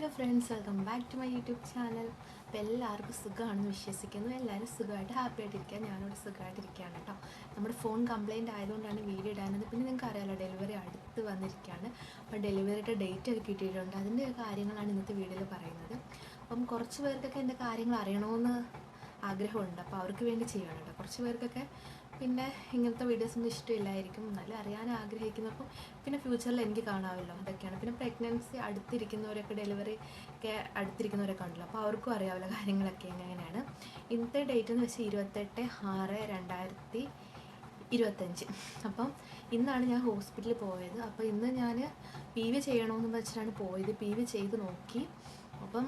Hello friends welcome back to my YouTube channel അപ്പോൾ എല്ലാവർക്കും സുഖമാണെന്ന് വിശ്വസിക്കുന്നു. എല്ലാവരും സുഖമായിട്ട് ഹാപ്പി ആയിട്ടിരിക്കുക ഞാനിവിടെ സുഖമായിട്ടിരിക്കുകയാണ് കേട്ടോ. നമ്മുടെ ഫോൺ കംപ്ലയിന്റ് ആയതുകൊണ്ടാണ് വീഡിയോ ഇടാനത്. പിന്നെ നിങ്ങൾക്ക് അറിയാലോ ഡെലിവറി അടുത്ത് വന്നിരിക്കുകയാണ്. അപ്പോൾ ഡെലിവറിയുടെ ഡേറ്റ് ഒക്കെ കിട്ടിയിട്ടുണ്ട്. അതിന്റെ കാര്യങ്ങളാണ് ഇന്നത്തെ വീഡിയോയിൽ പറയുന്നത്. അപ്പം കുറച്ച് പേർക്കൊക്കെ എന്റെ കാര്യങ്ങൾ അറിയണമെന്ന് ആഗ്രഹമുണ്ട്. അപ്പോൾ അവർക്ക് വേണ്ടി ചെയ്യണം കേട്ടോ. കുറച്ച് പേർക്കൊക്കെ പിന്നെ ഇങ്ങനത്തെ വീഡിയോസ് ഒന്നും ഇഷ്ടമില്ലായിരിക്കും. എന്നാലും അറിയാൻ ആഗ്രഹിക്കുന്നപ്പോൾ പിന്നെ ഫ്യൂച്ചറിൽ എനിക്ക് കാണാമല്ലോ. അതൊക്കെയാണ്. പിന്നെ പ്രഗ്നൻസി അടുത്തിരിക്കുന്നവരൊക്കെ ഡെലിവറി ഒക്കെ അടുത്തിരിക്കുന്നവരൊക്കെ ഉണ്ടല്ലോ അപ്പോൾ അവർക്കും അറിയാമല്ലോ കാര്യങ്ങളൊക്കെ എങ്ങനെയാണ്. ഇന്നത്തെ ഡേറ്റ് എന്ന് വെച്ചാൽ ഇരുപത്തെട്ട് ആറ് രണ്ടായിരത്തി ഇരുപത്തഞ്ച്. അപ്പം ഇന്നാണ് ഞാൻ ഹോസ്പിറ്റലിൽ പോയത്. അപ്പോൾ ഇന്ന് ഞാൻ പി വി ചെയ്യണമെന്ന് വെച്ചിട്ടാണ് പോയത്. പി വി ചെയ്ത് നോക്കി. അപ്പം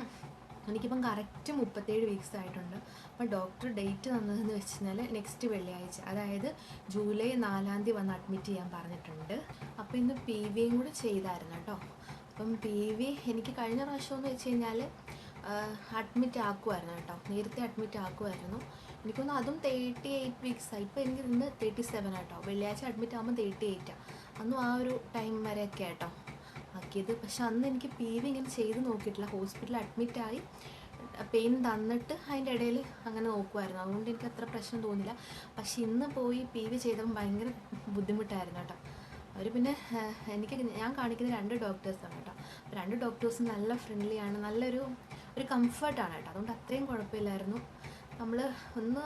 എനിക്കിപ്പം കറക്റ്റ് മുപ്പത്തേഴ് വീക്സ് ആയിട്ടുണ്ട്. അപ്പം ഡോക്ടർ ഡേറ്റ് തന്നതെന്ന് വെച്ച് കഴിഞ്ഞാൽ നെക്സ്റ്റ് വെള്ളിയാഴ്ച അതായത് ജൂലൈ നാലാം തീയതി വന്ന് അഡ്മിറ്റ് ചെയ്യാൻ പറഞ്ഞിട്ടുണ്ട്. അപ്പോൾ ഇന്ന് പി വിയും കൂടെ ചെയ്തായിരുന്നു കേട്ടോ. അപ്പം പി വി എനിക്ക് കഴിഞ്ഞ പ്രാവശ്യം എന്ന് വെച്ച് കഴിഞ്ഞാൽ അഡ്മിറ്റ് ആക്കുമായിരുന്നു കേട്ടോ. നേരത്തെ അഡ്മിറ്റ് ആക്കുമായിരുന്നു എനിക്കൊന്ന് അതും തേർട്ടി എയ്റ്റ് വീക്സ് ആയി ഇപ്പോൾ എനിക്ക് ഇന്ന് തേർട്ടി സെവൻ ആട്ടോ വെള്ളിയാഴ്ച അഡ്മിറ്റ് ആകുമ്പോൾ തേർട്ടി എയ്റ്റാണ് അന്നും ആ ഒരു ടൈം വരെയൊക്കെ ആട്ടോ ആക്കിയത് പക്ഷെ അന്ന് എനിക്ക് പി വി ഇങ്ങനെ ചെയ്ത് നോക്കിയിട്ടില്ല. ഹോസ്പിറ്റലിൽ അഡ്മിറ്റായി പെയിൻ തന്നിട്ട് അതിന്റെ ഇടയിൽ അങ്ങനെ നോക്കുമായിരുന്നു അതുകൊണ്ട് എനിക്ക് അത്ര പ്രശ്നം തോന്നില്ല പക്ഷെ ഇന്ന് പോയി പി വി ചെയ്തപ്പോൾ ഭയങ്കര ബുദ്ധിമുട്ടായിരുന്നു കേട്ടോ. അവർ പിന്നെ എനിക്ക് ഞാൻ കാണിക്കുന്ന രണ്ട് ഡോക്ടേഴ്സാണ് കേട്ടോ. രണ്ട് ഡോക്ടേഴ്സും നല്ല ഫ്രണ്ട്ലിയാണ് നല്ലൊരു ഒരു കംഫർട്ടാണ് കേട്ടോ. അതുകൊണ്ട് അത്രയും കുഴപ്പമില്ലായിരുന്നു. നമ്മൾ ഒന്ന്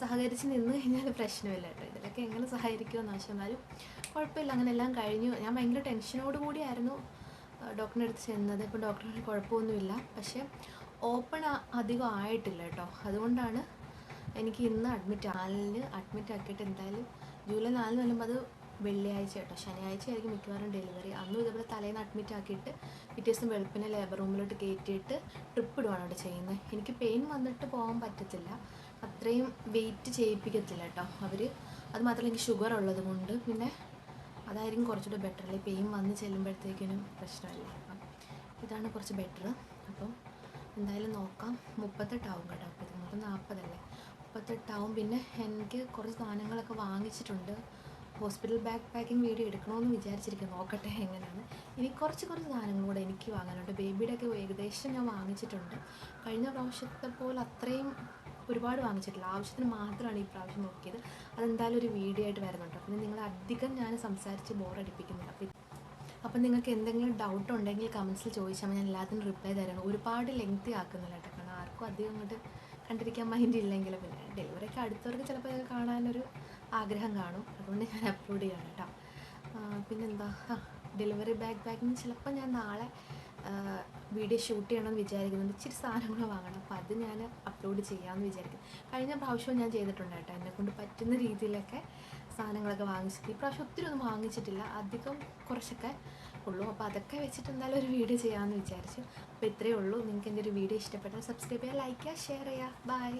സഹകരിച്ച് നിന്ന് കഴിഞ്ഞാൽ പ്രശ്നമില്ല കേട്ടോ. ഇതിലൊക്കെ എങ്ങനെ സഹകരിക്കുമെന്ന് പക്ഷെ എന്നാലും കുഴപ്പമില്ല. അങ്ങനെ എല്ലാം കഴിഞ്ഞു. ഞാൻ ഭയങ്കര ടെൻഷനോട് കൂടിയായിരുന്നു ഡോക്ടറിന്റെ അടുത്ത് ചെന്നത്. ഇപ്പോൾ ഡോക്ടറിന് കുഴപ്പമൊന്നുമില്ല. പക്ഷേ ഓപ്പൺ അധികം ആയിട്ടില്ല കേട്ടോ. അതുകൊണ്ടാണ് എനിക്ക് ഇന്ന് അഡ്മിറ്റ് നാലിന് അഡ്മിറ്റ് ആക്കിയിട്ട് എന്തായാലും ജൂലൈ നാലിന് വരുമ്പോൾ അത് വെള്ളിയാഴ്ച കേട്ടോ. ശനിയാഴ്ച ആയിരിക്കും മിക്കവാറും ഡെലിവറി. അന്നും ഇതേപോലെ തലേന്ന് അഡ്മിറ്റ് ആക്കിയിട്ട് പിറ്റേ ദിവസം വെളുപ്പിനെ ലേബർ റൂമിലോട്ട് കയറ്റിയിട്ട് ട്രിപ്പ് ഇടുവാണ് അവിടെ ചെയ്യുന്നത്. എനിക്ക് പെയിൻ വന്നിട്ട് പോകാൻ പറ്റത്തില്ല. അത്രയും വെയിറ്റ് ചെയ്യിപ്പിക്കത്തില്ല കേട്ടോ അവർ അത് മാത്രമല്ല എനിക്ക് ഷുഗർ ഉള്ളത് കൊണ്ട്. പിന്നെ അതായിരിക്കും കുറച്ചുകൂടെ ബെറ്റർ അല്ലേ? പെയിൻ വന്ന് ചെല്ലുമ്പോഴത്തേക്കിനും പ്രശ്നമില്ല? അപ്പം ഇതാണ് കുറച്ച് ബെറ്റർ അപ്പം എന്തായാലും നോക്കാം. മുപ്പത്തെട്ടാവും കേട്ടോ. അപ്പോൾ ഇത് മുപ്പത് നാൽപ്പതല്ലേ മുപ്പത്തെട്ടാവും പിന്നെ എനിക്ക് കുറച്ച് സാധനങ്ങളൊക്കെ വാങ്ങിച്ചിട്ടുണ്ട്. ഹോസ്പിറ്റൽ ബാഗ് പാക്കിംഗ് വീഡിയോ എടുക്കണമെന്ന് വിചാരിച്ചിരിക്കും നോക്കട്ടെ എങ്ങനെയാണ്. ഇനി കുറച്ച് കുറച്ച് സാധനങ്ങൾ കൂടെ എനിക്ക് വാങ്ങാനുണ്ട്. ബേബിയുടെ ഒക്കെ ഏകദേശം ഞാൻ വാങ്ങിച്ചിട്ടുണ്ട്. കഴിഞ്ഞ പ്രാവശ്യത്തെ പോലെ അത്രയും ഒരുപാട് വാങ്ങിച്ചിട്ടില്ല. ആവശ്യത്തിന് മാത്രമാണ് ഈ പ്രാവശ്യം നോക്കിയത്. അതെന്തായാലും ഒരു വീഡിയോ ആയിട്ട് വരുന്നുണ്ട്. പിന്നെ നിങ്ങൾ അധികം ഞാൻ സംസാരിച്ച് ബോറടിപ്പിക്കുന്നില്ല അപ്പോൾ അപ്പം നിങ്ങൾക്ക് എന്തെങ്കിലും ഡൗട്ട് ഉണ്ടെങ്കിൽ കമൻസിൽ ചോദിച്ചാൽ ഞാൻ എല്ലാത്തിനും റിപ്ലൈ തരണം. ഒരുപാട് ലെങ്ത്തി ആക്കുന്നില്ല കേട്ടോ. കാരണം ആർക്കും അധികം അങ്ങോട്ട് കണ്ടിരിക്കാൻ മൈൻഡ് ഇല്ലെങ്കിൽ പിന്നെ ഡെലിവറി ഒക്കെ അടുത്തവർക്ക് ചിലപ്പോൾ ഇത് കാണാനൊരു ആഗ്രഹം കാണും. അതുകൊണ്ട് ഞാൻ അപ്ലോഡ് ചെയ്യണം കേട്ടോ. പിന്നെന്താ? ഡെലിവറി ബാഗ് പാക്കിങ് ചിലപ്പോൾ ഞാൻ നാളെ വീഡിയോ ഷൂട്ട് ചെയ്യണമെന്ന് വിചാരിക്കുന്നുണ്ട് ഇച്ചിരി സാധനങ്ങൾ വാങ്ങണം. അപ്പോൾ അത് ഞാൻ അപ്ലോഡ് ചെയ്യാമെന്ന് വിചാരിക്കുന്നു. കഴിഞ്ഞ പ്രാവശ്യവും ഞാൻ ചെയ്തിട്ടുണ്ട് കേട്ടോ. എന്നെ കൊണ്ട് പറ്റുന്ന രീതിയിലൊക്കെ സാധനങ്ങളൊക്കെ വാങ്ങിച്ചിട്ട്. ഈ പ്രാവശ്യം ഒത്തിരി ഒന്നും വാങ്ങിച്ചിട്ടില്ല. അധികം കുറച്ചൊക്കെ ഉള്ളൂ. അപ്പോൾ അതൊക്കെ വെച്ചിട്ട് എന്തായാലും ഒരു വീഡിയോ ചെയ്യാമെന്ന് വിചാരിച്ചു. അപ്പോൾ ഇത്രയേ ഉള്ളൂ. നിങ്ങൾക്ക് എന്റെ ഒരു വീഡിയോ ഇഷ്ടപ്പെട്ടാൽ സബ്സ്ക്രൈബ് ചെയ്യുക ലൈക്ക് ചെയ്യുക ഷെയർ ചെയ്യുക. ബൈ